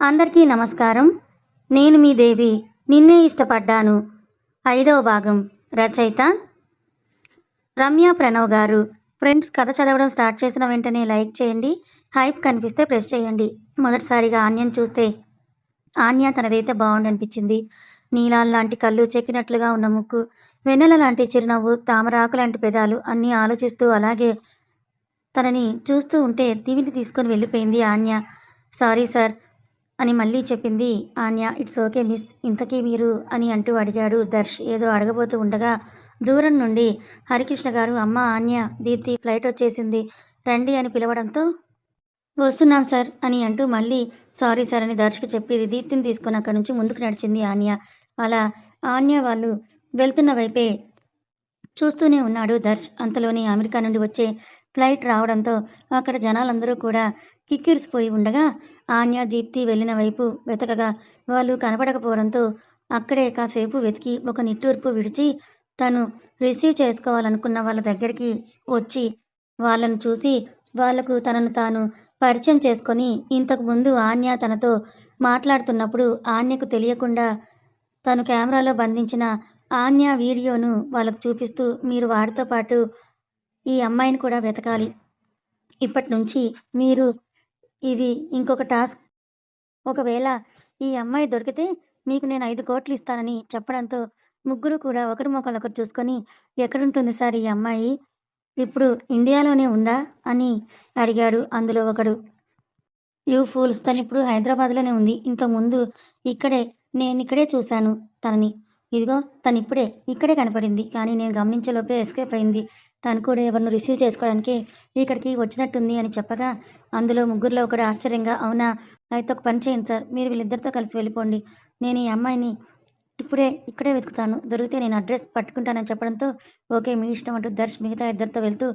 అందరికీ నమస్కారం. నేను మీ దేవి. నిన్నే ఇష్టపడ్డాను. ఐదవ భాగం. రచయిత రమ్య ప్రణవ్ గారు. ఫ్రెండ్స్ కథ చదవడం స్టార్ట్ చేసిన వెంటనే లైక్ చేయండి. హైప్ కనిపిస్తే ప్రెస్ చేయండి. మొదటిసారిగా ఆన్యన్ చూస్తే ఆన్య తనదైతే బాగుండనిపించింది. నీలాల్ లాంటి కళ్ళు చెక్కినట్లుగా ఉన్న ముక్కు వెన్నెల లాంటి చిరునవ్వు తామరాకు లాంటి పెదాలు అన్నీ ఆలోచిస్తూ అలాగే తనని చూస్తూ ఉంటే దివిని తీసుకొని వెళ్ళిపోయింది ఆన్య. సారీ సార్ అని మళ్ళీ చెప్పింది. ఆన్య ఇట్స్ ఓకే మిస్ ఇంతకీ మీరు అని అంటూ అడిగాడు దర్శ్. ఏదో అడగబోతూ ఉండగా దూరం నుండి హరికృష్ణ గారు అమ్మ ఆన్య దీప్తి ఫ్లైట్ వచ్చేసింది. రండి అని పిలవడంతో వస్తున్నాం సార్ అని అంటూ మళ్ళీ సారీ సార్ అని దర్శకు చెప్పి దీప్తిని తీసుకుని అక్కడి నుంచి ముందుకు నడిచింది ఆన్య. అలా ఆన్య వాళ్ళు వెళ్తున్న వైపే చూస్తూనే ఉన్నాడు దర్శ్. అంతలోనే అమెరికా నుండి వచ్చే ఫ్లైట్ రావడంతో అక్కడ జనాలందరూ కూడా కిక్కిరిసిపోయి ఉండగా ఆన్య దీప్తి వెళ్ళిన వైపు వెతకగా వాళ్ళు కనపడకపోవడంతో అక్కడే కాసేపు వెతికి ఒక నిట్టూర్పు విడిచి తను రిసీవ్ చేసుకోవాలనుకున్న వాళ్ళ దగ్గరికి వచ్చి వాళ్ళను చూసి వాళ్ళకు తనను తాను పరిచయం చేసుకొని ఇంతకు ముందు ఆన్య తనతో మాట్లాడుతున్నప్పుడు ఆన్యకు తెలియకుండా తను కెమెరాలో బంధించిన ఆన్య వీడియోను వాళ్ళకు చూపిస్తూ మీరు వాడితో పాటు ఈ అమ్మాయిని కూడా వెతకాలి. ఇప్పటి నుంచి మీరు ఇది ఇంకొక టాస్క్. ఒకవేళ ఈ అమ్మాయి దొరికితే మీకు నేను ఐదు కోట్లు ఇస్తానని చెప్పడంతో ముగ్గురు కూడా ఒకరి ఒకరు చూసుకొని ఎక్కడుంటుంది సార్ ఈ అమ్మాయి? ఇప్పుడు ఇండియాలోనే ఉందా? అని అడిగాడు అందులో ఒకడు. యూ ఫూల్స్ తను ఇప్పుడు హైదరాబాద్లోనే ఉంది. ఇంత ముందు ఇక్కడే నేను ఇక్కడే చూశాను తనని ఇదిగో తను ఇప్పుడే ఇక్కడే కనపడింది. కానీ నేను గమనించేలోపే ఎస్కేప్ అయింది. తను కూడా ఎవరిని రిసీవ్ చేసుకోవడానికి ఇక్కడికి వచ్చినట్టుంది అని చెప్పగా అందులో ముగ్గురులో ఒకడు ఆశ్చర్యంగా అవునా? అయితే ఒక పని చేయండి సార్. మీరు వీళ్ళిద్దరితో కలిసి వెళ్ళిపోండి. నేను ఈ అమ్మాయిని ఇప్పుడే ఇక్కడే వెతుకుతాను. దొరికితే నేను అడ్రస్ పట్టుకుంటానని చెప్పడంతో ఓకే మీ ఇష్టం అంటూ దర్శ్ మిగతా ఇద్దరితో వెళ్తూ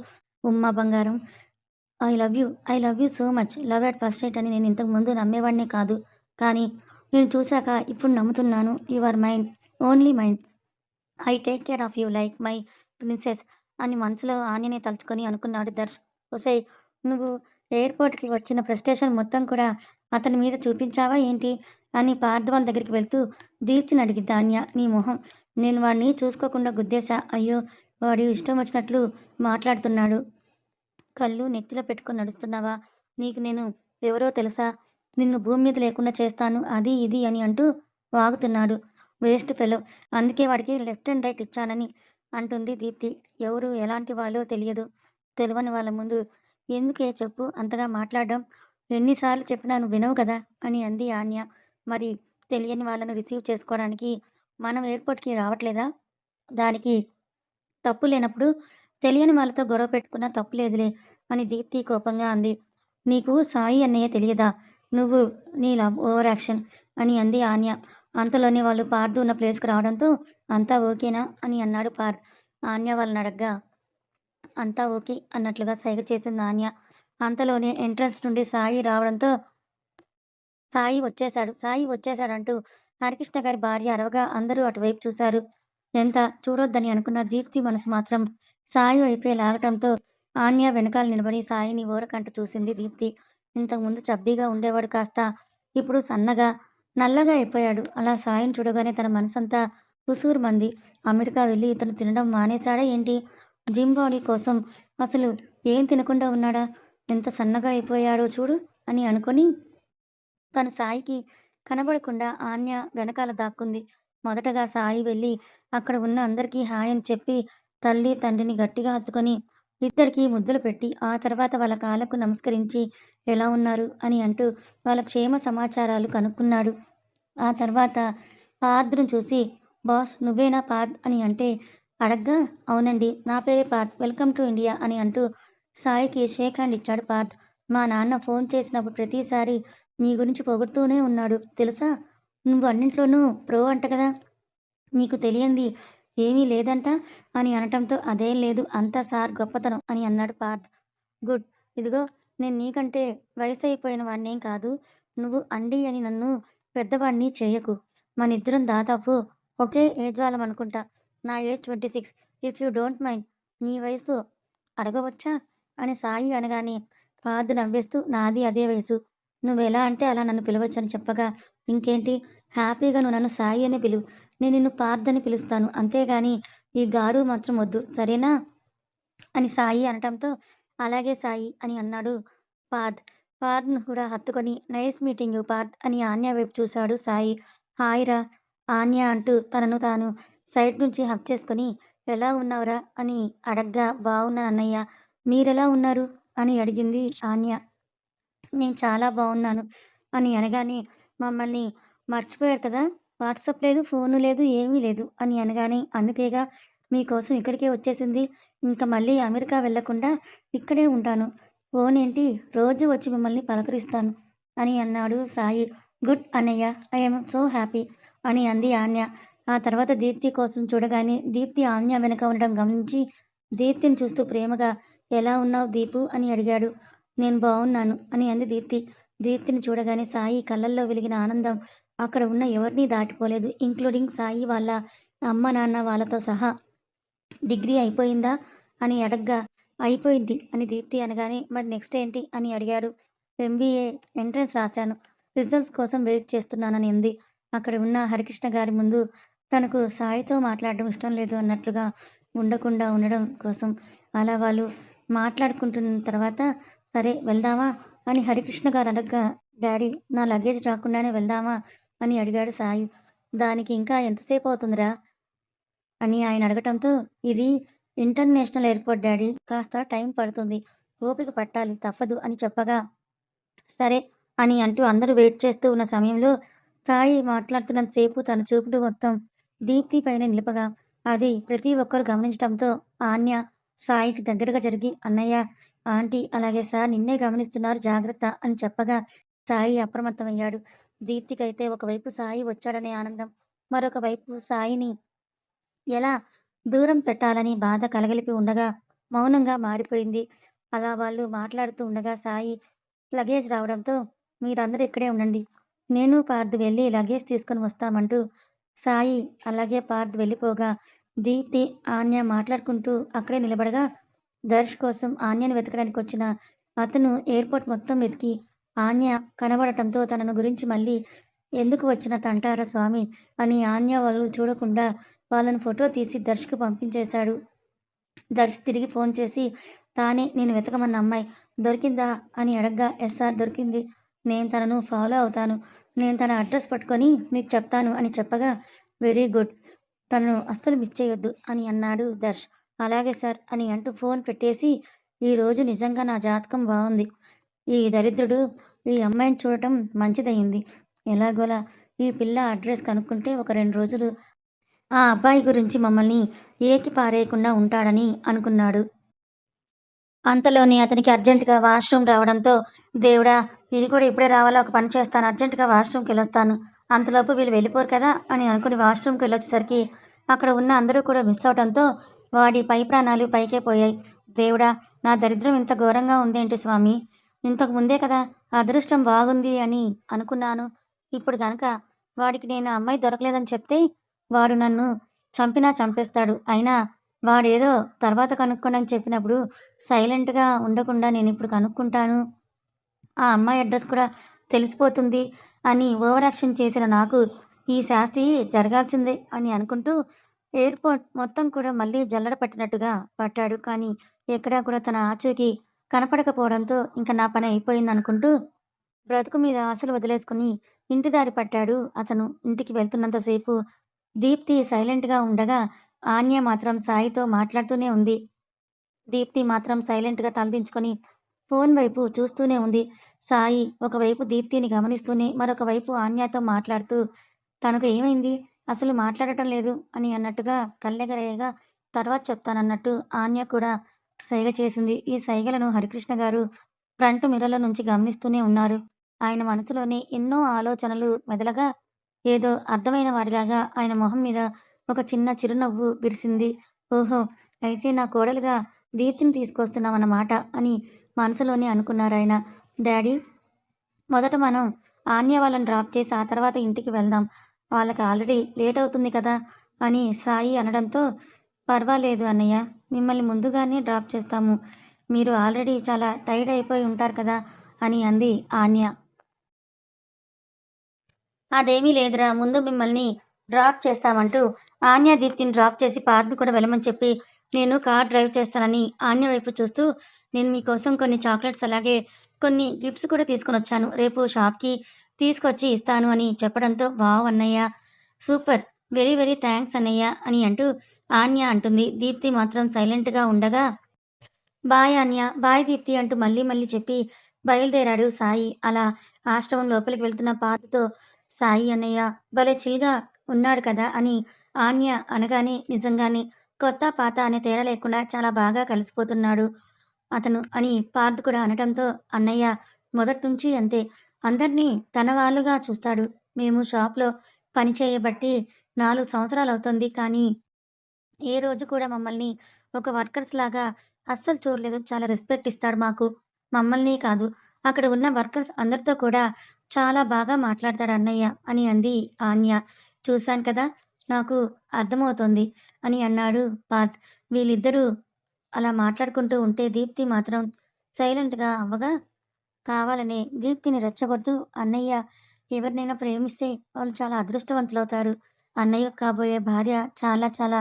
ఉమ్మా బంగారం I love you I love you so much love at first sight అని నేను ఇంతకు ముందు నమ్మేవాడినే కాదు. కానీ నేను చూశాక ఇప్పుడు నమ్ముతున్నాను. You are mine only mine I take care of you like my princess అని మనసులో ఆన్యనే తలుచుకొని అనుకున్నాడు దర్శ్. ఒసై నువ్వు ఎయిర్పోర్ట్కి వచ్చిన ఫ్రస్ట్రేషన్ మొత్తం కూడా అతని మీద చూపించావా ఏంటి? అని పార్థవాల్ దగ్గరికి వెళ్తూ దీప్తిని అడిగి ఆన్య. నీ మొహం నేను వాడిని చూసుకోకుండా గుద్దేశా? అయ్యో వాడు ఇష్టం వచ్చినట్లు మాట్లాడుతున్నాడు. కళ్ళు నెత్తిలో పెట్టుకొని నడుస్తున్నావా? నీకు నేను ఎవరో తెలుసా? నిన్ను భూమి మీద లేకుండా చేస్తాను అది ఇది అని అంటూ వాగుతున్నాడు. Waste fellow. అందుకే వాడికి లెఫ్ట్ అండ్ రైట్ ఇచ్చానని అంటుంది దీప్తి. ఎవరు ఎలాంటి వాళ్ళో తెలియదు. తెలియని వాళ్ళ ముందు ఎందుకే చెప్పు అంతగా మాట్లాడడం. ఎన్నిసార్లు చెప్పినా నువ్వు వినవు కదా అని అంది ఆన్య. మరి తెలియని వాళ్ళను రిసీవ్ చేసుకోవడానికి మనం ఎయిర్పోర్ట్కి రావట్లేదా? దానికి తప్పు లేనప్పుడు తెలియని వాళ్ళతో గొడవ పెట్టుకున్నా తప్పు లేదులే అని దీప్తి కోపంగా అంది. నీకు సాయి అన్నయ్య తెలియదా? నువ్వు నీ లవ్ ఓవర్ యాక్షన్ అని అంది ఆన్య. అంతలోనే వాళ్ళు పార్థు ఉన్న ప్లేస్కి రావడంతో అంతా ఓకేనా? అని అన్నాడు పార్థ్. ఆన్య వాళ్ళని అడగ్గా అంతా ఓకే అన్నట్లుగా సైగ చేసింది ఆన్య. అంతలోనే ఎంట్రన్స్ నుండి సాయి రావడంతో సాయి వచ్చేశాడు సాయి వచ్చేశాడంటూ హరికృష్ణ గారి భార్య అరవగా అందరూ అటువైపు చూశారు. ఎంత చూడొద్దని అనుకున్న దీప్తి మనసు మాత్రం సాయి వైపే లాగటంతో ఆన్య వెనకాల నిలబడి సాయిని ఓరకంట చూసింది దీప్తి. ఇంతకుముందు చబ్బీగా ఉండేవాడు కాస్త ఇప్పుడు సన్నగా నల్లగా అయిపోయాడు. అలా సాయిని చూడగానే తన మనసంతా హుసూరు మంది అమెరికా వెళ్ళి ఇతను తినడం మానేశాడా ఏంటి? జిమ్ బాడీ కోసం అసలు ఏం తినకుండా ఉన్నాడా? ఎంత సన్నగా అయిపోయాడో చూడు అని అనుకొని తను సాయికి కనబడకుండా ఆన్య వెనకాల దాక్కుంది. మొదటగా సాయి వెళ్ళి అక్కడ ఉన్న అందరికీ హాయ్ అని చెప్పి తల్లి తండ్రిని గట్టిగా హత్తుకొని ఇద్దరికి ముద్దులు పెట్టి ఆ తర్వాత వాళ్ళ కాళ్ళకు నమస్కరించి ఎలా ఉన్నారు అని అంటూ వాళ్ళ క్షేమ సమాచారాలు కనుక్కున్నాడు. ఆ తర్వాత పార్ద్ను చూసి బాస్ నువ్వేనా పార్థ్ అని అంటే అడగ్గా అవునండి నా పేరే పార్థ్ వెల్కమ్ టు ఇండియా అని అంటూ సాయికి షేక్ హ్యాండ్ ఇచ్చాడు పార్ద్. మా నాన్న ఫోన్ చేసినప్పుడు ప్రతిసారి నీ గురించి పొగుడుతూనే ఉన్నాడు. తెలుసా? నువ్వు అన్నింట్లోనూ ప్రో అంట కదా? నీకు తెలియంది ఏమీ లేదంట అని అనటంతో అదేం లేదు అంతా సార్ గొప్పతనం అని అన్నాడు పార్థ్. గుడ్ ఇదిగో నేను నీకంటే వయసు అయిపోయిన వాడినేం కాదు. నువ్వు అండి అని నన్ను పెద్దవాడిని చేయకు. మన ఇద్దరం దాదాపు ఒకే ఏజ్ వాళ్ళం అనుకుంటా నా age twenty six. If you don't mind నీ వయసు అడగవచ్చా? అని సాయి అనగానే పార్థ్ నవ్వేస్తూ నాది అదే వయసు. నువ్వు ఎలా అంటే అలా నన్ను పిలవచ్చని చెప్పగా, ఇంకేంటి? హ్యాపీగా నువ్వు నన్ను సాయి అనే పిలువు. నేను నిన్ను పార్థ్ అని పిలుస్తాను. అంతేగాని ఈ గారు మాత్రం వద్దు. సరేనా? అని సాయి అనటంతో, అలాగే సాయి అని అన్నాడు పార్థ్. పార్థ్‌ను కూడా హత్తుకొని నైస్ మీటింగ్ పార్థ్ అని ఆన్య వైపు చూశాడు సాయి. హాయిరా ఆన్య అంటూ తనను తాను సైడ్ నుంచి హక్ చేసుకొని, ఎలా ఉన్నావురా అని అడగ్గా బాగున్నా అన్నయ్య. మీరెలా ఉన్నారు? అని అడిగింది ఆన్య. నేను చాలా బాగున్నాను అని అనగానే, మమ్మల్ని మర్చిపోయారు కదా! వాట్సాప్ లేదు, ఫోను లేదు, ఏమీ లేదు అని అనగానే, అందుకేగా మీకోసం ఇక్కడికే వచ్చేసింది. ఇంక మళ్ళీ అమెరికా వెళ్ళకుండా ఇక్కడే ఉంటాను. ఫోన్ ఏంటి రోజు వచ్చి మిమ్మల్ని పలకరిస్తాను అని అన్నాడు సాయి. గుడ్ అన్నయ్య. ఐ సో హ్యాపీ అని అంది ఆన్య. ఆ తర్వాత దీప్తి కోసం చూడగానే దీప్తి ఆన్య వెనక ఉండడం గమనించి, దీప్తిని చూస్తూ ప్రేమగా ఎలా ఉన్నావు దీపు అని అడిగాడు. నేను బాగున్నాను అని అంది దీప్తి. దీప్తిని చూడగానే సాయి కళ్ళల్లో వెలిగిన ఆనందం అక్కడ ఉన్న ఎవరిని దాటిపోలేదు. ఇంక్లూడింగ్ సాయి వాళ్ళ అమ్మ, నాన్న వాళ్ళతో సహా. డిగ్రీ అయిపోయిందా? అని అడగ్గా, అయిపోయింది అని దీప్తి అనగానే, మరి నెక్స్ట్ ఏంటి? అని అడిగాడు. ఎంబీఏ ఎంట్రన్స్ రాశాను. రిజల్ట్స్ కోసం వెయిట్ చేస్తున్నానని ఉంది అక్కడ ఉన్న హరికృష్ణ గారి ముందు తనకు సాయితో మాట్లాడడం ఇష్టం లేదు అన్నట్లుగా ఉండకుండా ఉండడం కోసం అలా వాళ్ళు మాట్లాడుకుంటున్న తర్వాత, సరే వెళ్దామా? అని హరికృష్ణ గారు అడగ్గా, డాడీ నా లగేజ్ రాకుండానే వెళ్దామా? అని అడిగాడు సాయి. దానికి ఇంకా ఎంతసేపు అవుతుందిరా? అని ఆయన అడగటంతో, ఇది ఇంటర్నేషనల్ ఎయిర్‌పోర్ట్ డాడీ కాస్త టైం పడుతుంది. ఓపిక పట్టాలి తప్పదు అని చెప్పగా, సరే అని అంటూ అందరూ వెయిట్ చేస్తూ ఉన్న సమయంలో, సాయి మాట్లాడుతున్నంతసేపు తన చూపుడు మొత్తం దీప్తి పైన నిలపగా, అది ప్రతి ఒక్కరు గమనించటంతో ఆన్య సాయికి దగ్గరగా జరిగి, అన్నయ్య, ఆంటీ అలాగే సార్ నిన్నే గమనిస్తున్నారు జాగ్రత్త అని చెప్పగా, సాయి అప్రమత్తమయ్యాడు. దీప్తికైతే ఒకవైపు సాయి వచ్చాడనే ఆనందం, మరొక వైపు సాయిని ఎలా దూరం పెట్టాలని బాధ కలగలిపి ఉండగా, మౌనంగా మారిపోయింది. అలా వాళ్ళు మాట్లాడుతూ ఉండగా సాయి లగేజ్ రావడంతో, మీరందరూ ఇక్కడే ఉండండి. నేను, పార్థ్ వెళ్ళి లగేజ్ తీసుకొని వస్తామంటూ సాయి అలాగే పార్థ్ వెళ్ళిపోగా, దీప్తి, ఆన్య మాట్లాడుకుంటూ అక్కడే నిలబడగా, దర్శ్ కోసం ఆన్యను వెతకడానికి వచ్చిన అతను ఎయిర్‌పోర్ట్ మొత్తం వెతికి ఆన్య కనబడటంతో తనను గురించి మళ్ళీ ఎందుకు వచ్చిన తంటారా స్వామి అని ఆన్య వాళ్ళు చూడకుండా వాళ్ళను ఫోటో తీసి దర్శకు పంపించేశాడు. దర్శ్ తిరిగి ఫోన్ చేసి, తానే నేను వెతకమన్న అమ్మాయి దొరికిందా? అని అడగ్గా, ఎస్ఆర్ దొరికింది. నేను తనను ఫాలో అవుతాను. నేను తన అడ్రస్ పట్టుకొని మీకు చెప్తాను అని చెప్పగా, వెరీ గుడ్. తనను అస్సలు మిస్ చేయొద్దు అని అన్నాడు దర్శ్. అలాగే సార్ అని అంటూ ఫోన్ పెట్టేసి, ఈరోజు నిజంగా నా జాతకం బాగుంది ఈ దరిద్రుడు ఈ అమ్మాయిని చూడటం మంచిదయ్యింది ఎలాగోలా ఈ పిల్ల అడ్రస్ కనుక్కుంటే ఒక రెండు రోజులు ఆ అబ్బాయి గురించి మమ్మల్ని ఏకి పారేయకుండా ఉంటాడని అనుకున్నాడు. అంతలోనే అతనికి అర్జెంట్‌గా వాష్‌రూమ్ రావడంతో, దేవుడా! ఇది కూడా ఇప్పుడే రావాలా? ఒక పని చేస్తాను. అర్జెంట్‌గా వాష్‌రూమ్‌కెళ్ళొస్తాను. అంతలోపు వీళ్ళు వెళ్ళిపోరు కదా! అని అనుకుని వాష్రూమ్కి వెళ్ళొచ్చేసరికి అక్కడ ఉన్న అందరూ కూడా మిస్ అవటంతో వాడి పై ప్రాణాలు పైకే పోయాయి. దేవుడా! నా దరిద్రం ఇంత ఘోరంగా ఉందేంటి స్వామి ఇంతకు ముందే కదా అదృష్టం బాగుంది అని అనుకున్నాను. ఇప్పుడు గనక వాడికి నేను అమ్మాయి దొరకలేదని చెప్తే, వాడు నన్ను చంపినా చంపేస్తాడు. అయినా వాడేదో తర్వాత కనుక్కోండి అని చెప్పినప్పుడు సైలెంట్‌గా ఉండకుండా నేను ఇప్పుడు కనుక్కుంటాను. ఆ అమ్మాయి అడ్రస్ కూడా తెలిసిపోతుంది అని ఓవర్ యాక్షన్ చేసిన నాకు ఈ శాస్తి జరగాల్సిందే అని అనుకుంటూ ఎయిర్‌పోర్ట్ మొత్తం కూడా మళ్ళీ జల్లడ పట్టినట్టుగా పట్టాడు. కానీ ఎక్కడా కూడా తన ఆచూకీ కనపడకపోవడంతో ఇంకా నా పని అయిపోయిందనుకుంటూ బ్రతుకు మీద ఆశలు వదిలేసుకుని ఇంటి దారి పట్టాడు అతను. ఇంటికి వెళ్తున్నంతసేపు దీప్తి సైలెంట్‌గా ఉండగా, ఆన్య మాత్రం సాయితో మాట్లాడుతూనే ఉంది. దీప్తి మాత్రం సైలెంట్‌గా తలదించుకొని ఫోన్ వైపు చూస్తూనే ఉంది. సాయి ఒకవైపు దీప్తిని గమనిస్తూనే మరొక వైపు ఆన్యతో మాట్లాడుతూ, తనకు ఏమైంది? అసలు మాట్లాడటం లేదు అని అన్నట్టుగా కళ్ళెగరేయగా, తర్వాత చెప్తానన్నట్టు ఆన్య కూడా సైగ చేసింది. ఈ సైగలను హరికృష్ణ గారు ఫ్రంట్ మిర్రర్‌లో నుంచి గమనిస్తూనే ఉన్నారు. ఆయన మనసులోని ఎన్నో ఆలోచనలు మెదలగా, ఏదో అర్థమైన వాడిలాగా ఆయన మొహం మీద ఒక చిన్న చిరునవ్వు విరిసింది. ఓహో! అయితే నా కోడలుగా దీప్తిని తీసుకొస్తున్నామన్నమాట అని మనసులోనే అనుకున్నారాయన. డాడీ మొదట మనం ఆన్య వాళ్ళని డ్రాప్ చేసి ఆ తర్వాత ఇంటికి వెళ్దాం. వాళ్ళకి ఆల్రెడీ లేట్ అవుతుంది కదా! అని సాయి అనడంతో, పర్వాలేదు అన్నయ్య. మిమ్మల్ని ముందుగానే డ్రాప్ చేస్తాము. మీరు ఆల్రెడీ చాలా టైర్డ్ అయిపోయి ఉంటారు కదా! అని అంది ఆన్య. అదేమీ లేదురా ముందు మిమ్మల్ని డ్రాప్ చేస్తామంటూ ఆన్య దీప్తిని డ్రాప్ చేసి పార్క్ని కూడా వెళ్ళమని చెప్పి నేను కార్ డ్రైవ్ చేస్తానని ఆన్య వైపు చూస్తూ నేను మీకోసం కొన్ని చాక్లెట్స్ అలాగే కొన్ని గిఫ్ట్స్ కూడా తీసుకొని వచ్చాను రేపు షాప్కి తీసుకొచ్చి ఇస్తాను అని చెప్పడంతో వావ్ అన్నయ్య సూపర్ వెరీ వెరీ థ్యాంక్స్ అన్నయ్య అని అంటూ ఆన్య అంటుంది. దీప్తి మాత్రం సైలెంట్గా ఉండగా బాయ్ ఆన్య బాయ్ దీప్తి అంటూ మళ్ళీ మళ్ళీ చెప్పి బయలుదేరాడు సాయి. అలా ఆశ్రమం లోపలికి వెళ్తున్న పాతతో సాయి అన్నయ్య భలే చిల్గా ఉన్నాడు కదా అని ఆన్య అనగానే నిజంగానే కొత్త పాత అనే తేడా లేకుండా చాలా బాగా కలిసిపోతున్నాడు అతను అని పార్థ్ కూడా అనటంతో అన్నయ్య మొదటి నుంచి అంతే. అందరినీ తన వాళ్ళుగా చూస్తాడు. మేము షాప్లో పని చేయబట్టి నాలుగు సంవత్సరాలు అవుతుంది కానీ ఏ రోజు కూడా మమ్మల్ని ఒక వర్కర్స్ లాగా అస్సలు చూడలేదు. చాలా రెస్పెక్ట్ ఇస్తాడు మాకు. మమ్మల్ని కాదు అక్కడ ఉన్న వర్కర్స్ అందరితో కూడా చాలా బాగా మాట్లాడతాడు అన్నయ్య అని అంది ఆన్య. చూశాను కదా నాకు అర్థమవుతుంది అని అన్నాడు పార్థ్ వీళ్ళిద్దరూ అలా మాట్లాడుకుంటూ ఉంటే దీప్తి మాత్రం సైలెంట్గా అవ్వగా కావాలనే దీప్తిని రెచ్చగొడుతూ అన్నయ్య ఎవరినైనా ప్రేమిస్తే వాళ్ళు చాలా అదృష్టవంతులవుతారు. అన్నయ్య కాబోయే భార్య చాలా చాలా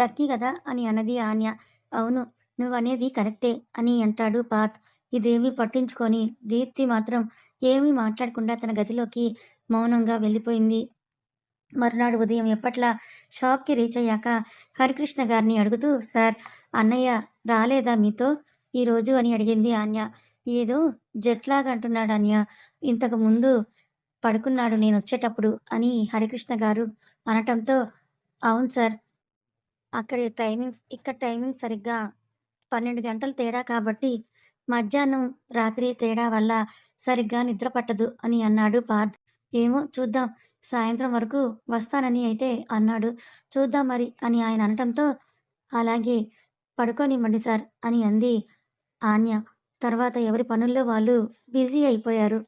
లక్కీ కదా అని అన్నది ఆన్య. అవును నువ్వనేది కరెక్టే అని అంటాడు పాత్. ఇదేమీ పట్టించుకొని దీప్తి మాత్రం ఏమీ మాట్లాడకుండా తన గదిలోకి మౌనంగా వెళ్ళిపోయింది. మరునాడు ఉదయం ఎప్పట్లా షాప్కి రీచ్ అయ్యాక హరికృష్ణ గారిని అడుగుతూ సార్ అన్నయ్య రాలేదా మీతో? ఈరోజు అని అడిగింది ఆన్య. ఏదో జెట్లాగా అంటున్నాడు అన్య ఇంతకు ముందు పడుకున్నాడు నేను వచ్చేటప్పుడు అని హరికృష్ణ గారు అనటంతో అవును సార్ అక్కడి టైమింగ్స్ ఇక్కడ టైమింగ్స్ సరిగ్గా పన్నెండు గంటలు తేడా కాబట్టి మధ్యాహ్నం రాత్రి తేడా వల్ల సరిగ్గా నిద్ర పట్టదు అని అన్నాడు పార్థ్. ఏమో చూద్దాం సాయంత్రం వరకు వస్తానని అయితే అన్నాడు. చూద్దాం మరి అని ఆయన అనటంతో అలాగే పడుకోనివ్వండి సార్ అని అంది ఆన్య. తర్వాత ఎవరి పనుల్లో వాళ్ళు బిజీ అయిపోయారు.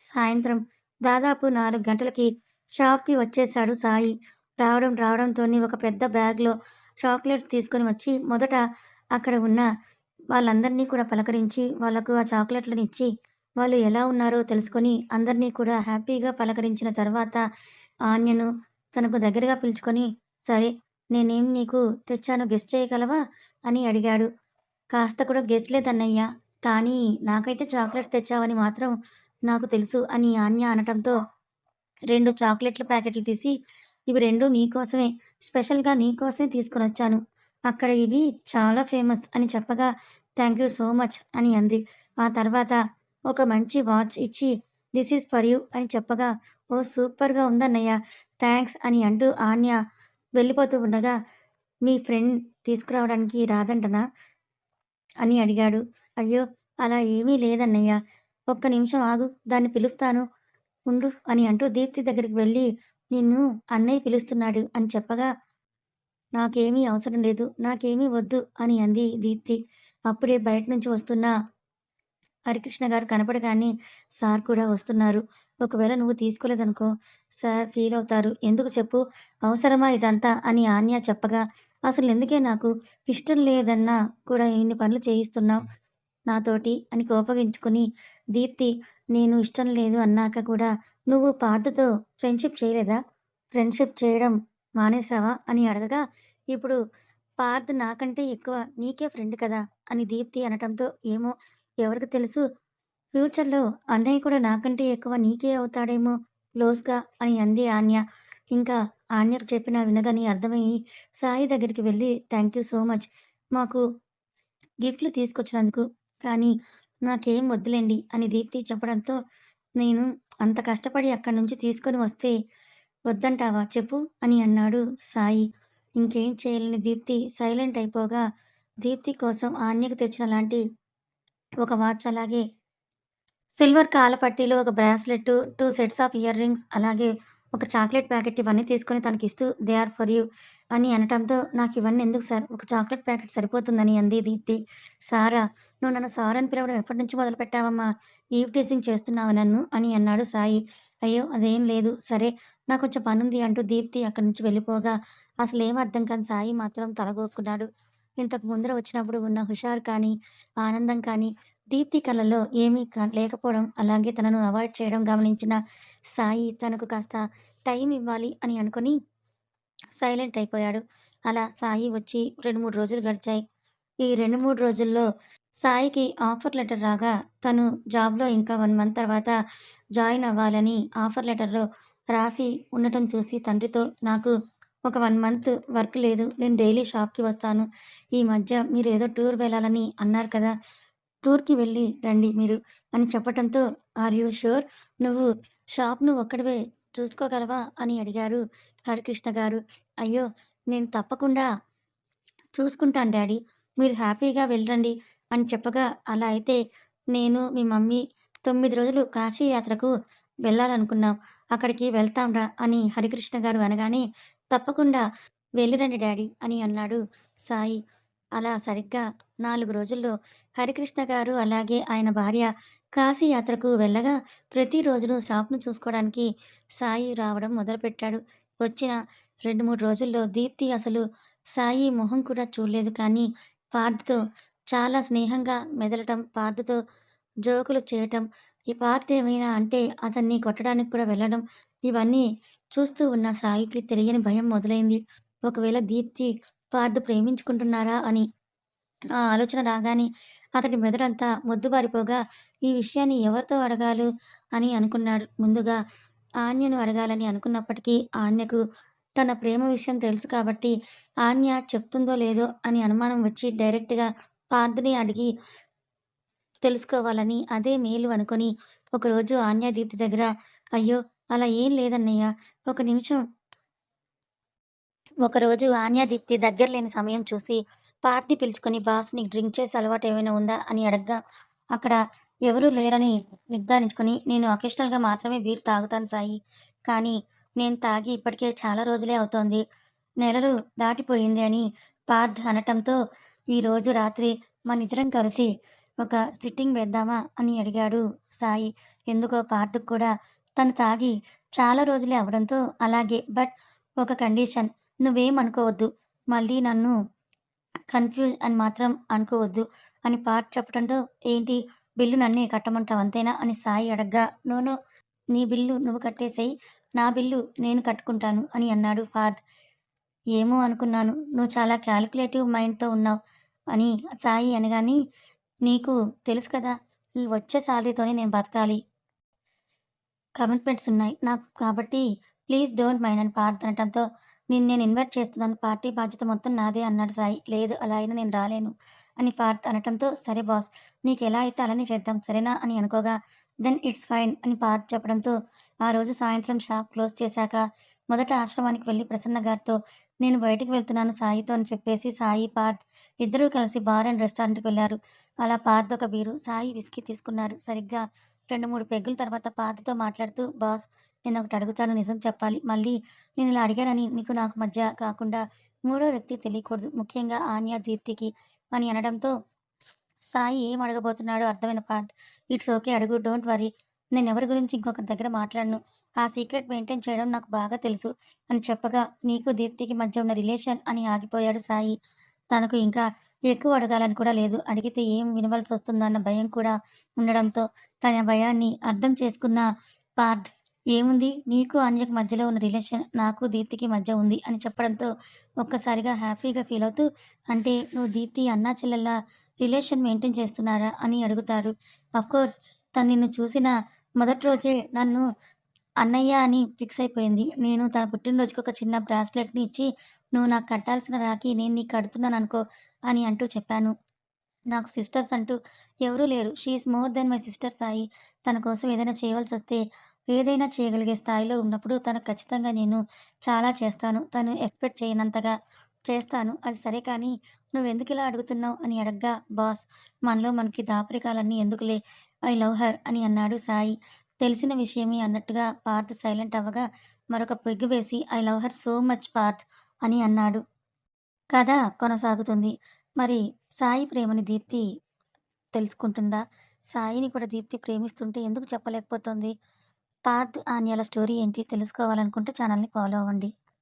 సాయంత్రం దాదాపు నాలుగు గంటలకి షాప్కి వచ్చేశాడు సాయి. రావడం రావడంతోనే ఒక పెద్ద బ్యాగ్లో చాక్లెట్స్ తీసుకొని వచ్చి మొదట అక్కడ ఉన్న వాళ్ళందరినీ కూడా పలకరించి వాళ్ళకు ఆ చాక్లెట్లను ఇచ్చి వాళ్ళు ఎలా ఉన్నారో తెలుసుకొని అందరినీ కూడా హ్యాపీగా పలకరించిన తర్వాత ఆన్యను తనకు దగ్గరగా పిలుచుకొని సరే నేనేం నీకు తెచ్చాను గెస్ చేయగలవా? అని అడిగాడు. కాస్త కూడా గెస్ లేదన్నయ్యా కానీ నాకైతే చాక్లెట్స్ తెచ్చావని మాత్రం నాకు తెలుసు అని ఆన్య అనటంతో రెండు చాక్లెట్ల ప్యాకెట్లు తీసి ఇవి రెండు నీకోసమే స్పెషల్గా నీకోసమే తీసుకొని వచ్చాను. అక్కడ ఇవి చాలా ఫేమస్ అని చెప్పగా థ్యాంక్ యూ సో మచ్ అని అంది. ఆ తర్వాత ఒక మంచి వాచ్ ఇచ్చి దిస్ ఈజ్ ఫర్ యూ అని చెప్పగా ఓ సూపర్గా ఉందన్నయ్య థ్యాంక్స్ అని అంటూ ఆన్య వెళ్ళిపోతూ ఉండగా మీ ఫ్రెండ్ తీసుకురావడానికి రాదంటనా? అని అడిగాడు. అయ్యో అలా ఏమీ లేదన్నయ్య. ఒక్క నిమిషం ఆగు దాన్ని పిలుస్తాను ఉండు అని అంటూ దీప్తి దగ్గరికి వెళ్ళి నిన్ను అన్నయ్య పిలుస్తున్నాడు అని చెప్పగా నాకేమీ అవసరం లేదు నాకేమీ వద్దు అని అంది దీప్తి. అప్పుడే బయట నుంచి వస్తున్న హరికృష్ణ గారు కనపడగానే సార్ కూడా వస్తున్నారు. ఒకవేళ నువ్వు తీసుకోలేదనుకో సార్ ఫీల్ అవుతారు. ఎందుకు చెప్పు? అవసరమా ఇదంతా? అని ఆన్య చెప్పగా అసలు ఎందుకే నాకు ఇష్టం లేదన్నా కూడా ఇన్ని పనులు చేయిస్తున్నావు నాతోటి? అని కోపగించుకుని దీప్తి నేను ఇష్టం లేదు అన్నాక కూడా నువ్వు పాతతో ఫ్రెండ్షిప్ చేయలేదా? ఫ్రెండ్షిప్ చేయడం మానేసావా అని అడగగా ఇప్పుడు పార్థ్ నాకంటే ఎక్కువ నీకే ఫ్రెండ్ కదా? అని దీప్తి అనటంతో ఏమో ఎవరికి తెలుసు? ఫ్యూచర్లో అన్నయ్య కూడా నాకంటే ఎక్కువ నీకే అవుతాడేమో క్లోజ్గా అని అంది ఆన్య. ఇంకా ఆన్యకు చెప్పిన వినదని అర్థమయ్యి సాయి దగ్గరికి వెళ్ళి థ్యాంక్ యూ సో మచ్. మాకు గిఫ్ట్లు తీసుకొచ్చినందుకు. కానీ నాకేం వద్దులేండి అని దీప్తి చెప్పడంతో నేను అంత కష్టపడి అక్కడి నుంచి తీసుకొని వస్తే వద్దంటావా చెప్పు అని అన్నాడు సాయి. ఇంకేం చేయలేని దీప్తి సైలెంట్ అయిపోగా దీప్తి కోసం ఆన్యకు తెచ్చిన లాంటి ఒక వాచ్ అలాగే సిల్వర్ కాలపట్టీలో ఒక bracelet two sets of earrings అలాగే ఒక చాక్లెట్ ప్యాకెట్ ఇవన్నీ తీసుకొని తనకిస్తూ దే ఆర్ ఫర్ యూ అని అనటంతో నాకు ఇవన్నీ ఎందుకు సార్? ఒక చాక్లెట్ ప్యాకెట్ సరిపోతుందని అంది దీప్తి. సారా నువ్వు నన్ను సార్ అని పిలవడం ఎప్పటి నుంచి మొదలు పెట్టావమ్మా ఈవ్ టీజింగ్ చేస్తున్నావు నన్ను? అని అన్నాడు సాయి. అయ్యో అదేం లేదు. సరే నాకు కొంచెం పనుంది అంటూ దీప్తి అక్కడి నుంచి వెళ్ళిపోగా అసలు ఏం అర్థం కాని సాయి మాత్రం తలగోక్కున్నాడు ఇంతకు ముందర వచ్చినప్పుడు ఉన్న హుషారు కానీ ఆనందం కానీ దీప్తి కళ్ళలో ఏమీ లేకపోవడం, అలాగే తనను అవాయిడ్ చేయడం గమనించిన సాయి తనకు కాస్త టైం ఇవ్వాలి అని అనుకుని సైలెంట్ అయిపోయాడు. అలా సాయి వచ్చి 2, 3 రోజులు గడిచాయి. ఈ 2, 3 రోజుల్లో సాయికి ఆఫర్ లెటర్ రాగా తను జాబ్‌లో ఇంకా వన్ మంత్ తర్వాత జాయిన్ అవ్వాలని ఆఫర్ లెటర్‌లో రాసి ఉండటం చూసి తండ్రితో నాకు ఒక వన్ మంత్ వర్క్ లేదు. నేను డైలీ షాప్‌కి వస్తాను. ఈ మధ్య మీరు ఏదో టూర్ వెళ్ళాలని అన్నారు కదా! టూర్‌కి వెళ్ళి రండి మీరు అని చెప్పటంతో ఆర్ యూ షూర్ నువ్వు షాప్ను ఒక్కడివే చూసుకోగలవా? అని అడిగారు హరికృష్ణ గారు. అయ్యో! నేను తప్పకుండా చూసుకుంటాను డాడీ. మీరు హ్యాపీగా వెళ్ళండి అని చెప్పగా అలా అయితే నేను, మీ మమ్మీ తొమ్మిది రోజులు కాశీ యాత్రకు వెళ్ళాలనుకున్నాం. అక్కడికి వెళ్తాంరా అని హరికృష్ణ గారు అనగానే తప్పకుండా వెళ్ళిరండి డాడీ అని అన్నాడు సాయి. అలా సరిగ్గా నాలుగు రోజుల్లో హరికృష్ణ గారు అలాగే ఆయన భార్య కాశీ యాత్రకు వెళ్ళగా ప్రతిరోజును షాప్‌ను చూసుకోవడానికి సాయి రావడం మొదలుపెట్టాడు. వచ్చిన 2, 3 రోజుల్లో దీప్తి అసలు సాయి మొహం కూడా చూడలేదు కానీ పార్థతో చాలా స్నేహంగా మెదలటం, పార్థతో జోకులు చేయటం, ఈ పార్థ ఏమైనా అంటే అతన్ని కొట్టడానికి కూడా వెళ్ళడం, ఇవన్నీ చూస్తూ ఉన్న సాయికి తెలియని భయం మొదలైంది. ఒకవేళ దీప్తి, పార్థ ప్రేమించుకుంటున్నారా అని. ఆ ఆలోచన రాగానే అతడి మెదడంతా మొద్దుబారిపోగా ఈ విషయాన్ని ఎవరితో అడగాలి అని అనుకున్నాడు. ముందుగా ఆన్యను అడగాలని అనుకున్నప్పటికీ ఆన్యకు తన ప్రేమ విషయం తెలుసు కాబట్టి ఆన్య చెప్తుందో లేదో అని అనుమానం వచ్చి డైరెక్ట్‌గా పార్థ్‌ని అడిగి తెలుసుకోవాలని అదే మేలు అనుకుని ఒకరోజు ఆన్యాదీప్తి దగ్గర అయ్యో! అలా ఏం లేదన్నయ్య. ఒక నిమిషం ఒకరోజు ఆన్యాదీప్తి దగ్గర లేని సమయం చూసి పార్థి పిలుచుకొని బాస్ నీకు డ్రింక్ చేసే అలవాటు ఏమైనా ఉందా? అని అడగ్గా అక్కడ ఎవరూ లేరని నిర్ధారించుకొని నేను అకేషనల్‌గా మాత్రమే బీర్ తాగుతాను సాయి. కానీ నేను తాగి ఇప్పటికే చాలా రోజులే అవుతోంది. నెలలు దాటిపోయింది అని పార్థ్ అనటంతో ఈరోజు రాత్రి మనిద్దరం కలిసి ఒక సిట్టింగ్ వేద్దామా? అని అడిగాడు సాయి. ఎందుకో పార్థ్‌కి కూడా తను తాగి చాలా రోజులే అవ్వడంతో అలాగే బట్ ఒక కండిషన్ నువ్వేం అనుకోవద్దు. మళ్ళీ నన్ను కన్‌ఫ్యూజ్ అని మాత్రం అనుకోవద్దు అని పార్థ్ చెప్పడంతో ఏంటి బిల్లు నన్నే కట్టమంటావు అంతేనా? అని సాయి అడగ్గా నో నీ బిల్లు నువ్వు కట్టేసేయ్. నా బిల్లు నేను కట్టుకుంటాను అని అన్నాడు పార్థ్. ఏమో అనుకున్నాను. నువ్వు చాలా క్యాలిక్యులేటివ్ మైండ్‌తో ఉన్నావు అని సాయి అనగానే నీకు తెలుసు కదా! ఈ వచ్చే శాలరీతోనే నేను బతకాలి. కమిట్మెంట్స్ ఉన్నాయి నాకు కాబట్టి ప్లీజ్ డోంట్ మైండ్ అని పార్థ్ అనటంతో నిన్ను నేను ఇన్వైట్ చేస్తున్నాను. పార్టీ బాధ్యత మొత్తం నాదే అన్నాడు సాయి. లేదు అలా అయినా నేను రాలేను అని పార్థ్ అనటంతో సరే బాస్ నీకు ఎలా అయితే అలానే చేద్దాం సరేనా? అని అనుకోగా దెన్ ఇట్స్ ఫైన్ అని పార్థ్ చెప్పడంతో ఆ రోజు సాయంత్రం షాప్ క్లోజ్ చేశాక మొదట ఆశ్రమానికి వెళ్ళి ప్రసన్న గారితో నేను బయటికి వెళ్తున్నాను సాయితో అని చెప్పేసి సాయి, పార్థ్ ఇద్దరూ కలిసి బార్ అండ్ రెస్టారెంట్‌కి వెళ్ళారు అలా పాత ఒక బీరు, సాయి విస్కీ తీసుకున్నారు. సరిగ్గా 2, 3 పెగ్గుల తర్వాత పాతతో మాట్లాడుతూ బాస్ నేను ఒకటి అడుగుతాను నిజం చెప్పాలి. మళ్ళీ నేను ఇలా అడిగానని నీకు నాకు మధ్య కాకుండా మూడో వ్యక్తి తెలియకూడదు. ముఖ్యంగా ఆన్య, దీప్తికి అని అనడంతో సాయి ఏం అడగబోతున్నాడో అర్థమైన పార్థ్ ఇట్స్ ఓకే అడుగు డోంట్ వరీ నేను ఎవరి గురించి ఇంకొకరి దగ్గర మాట్లాడను. ఆ సీక్రెట్ మెయింటైన్ చేయడం నాకు బాగా తెలుసు అని చెప్పగా నీకు దీప్తికి మధ్య ఉన్న రిలేషన్ అని ఆగిపోయాడు సాయి. తనకు ఇంకా ఎక్కువ అడగాలని కూడా లేదు. అడిగితే ఏం వినవలసొస్తుందన్న భయం కూడా ఉండడంతో తన భయాన్ని అర్థం చేసుకున్న పార్థ్ ఏముంది నీకు అన్యకు మధ్యలో ఉన్న రిలేషన్ నాకు దీప్తికి మధ్య ఉంది అని చెప్పడంతో ఒక్కసారిగా హ్యాపీగా ఫీల్ అవుతూ అంటే నువ్వు దీప్తి అన్నా చెల్లెళ్ళ రిలేషన్ మెయింటైన్ చేస్తున్నారా? అని అడుగుతాడు. కోర్స్ తను నిన్ను చూసిన మొదటి రోజే నన్ను అన్నయ్య అని ఫిక్స్ అయిపోయింది. నేను తన పుట్టినరోజుకి ఒక చిన్న బ్రాస్లెట్‌ని ఇచ్చి నువ్వు నాకు కట్టాల్సిన రాఖీ నేను నీకు కడుతున్నాననుకో అని అంటూ చెప్పాను. నాకు సిస్టర్స్ అంటూ ఎవరూ లేరు. She is more than my sister Sai. తన కోసం ఏదైనా చేయవలసి వస్తే ఏదైనా చేయగలిగే స్థాయిలో ఉన్నప్పుడు తనకు ఖచ్చితంగా నేను చాలా చేస్తాను. తను ఎక్స్‌పెక్ట్ చేయనంతగా చేస్తాను. అది సరే కానీ నువ్వెందుకిలా అడుగుతున్నావు? అని అడగ్గా బాస్ మనలో మనకి దాపరికాలన్నీ ఎందుకులే ఐ లవ్ హర్ అని అన్నాడు సాయి. తెలిసిన విషయమే అన్నట్టుగా పార్థ్ సైలెంట్ అవ్వగా మరొక పెగ్గు వేసి I love her so much Parth అని అన్నాడు. కథ కొనసాగుతుంది. మరి సాయి ప్రేమని దీప్తి తెలుసుకుంటుందా? సాయిని కూడా దీప్తి ప్రేమిస్తుంటే ఎందుకు చెప్పలేకపోతుంది పార్థ్, ఆన్యాల స్టోరీ ఏంటి తెలుసుకోవాలనుకుంటే ఛానల్‌ని ఫాలో అవ్వండి.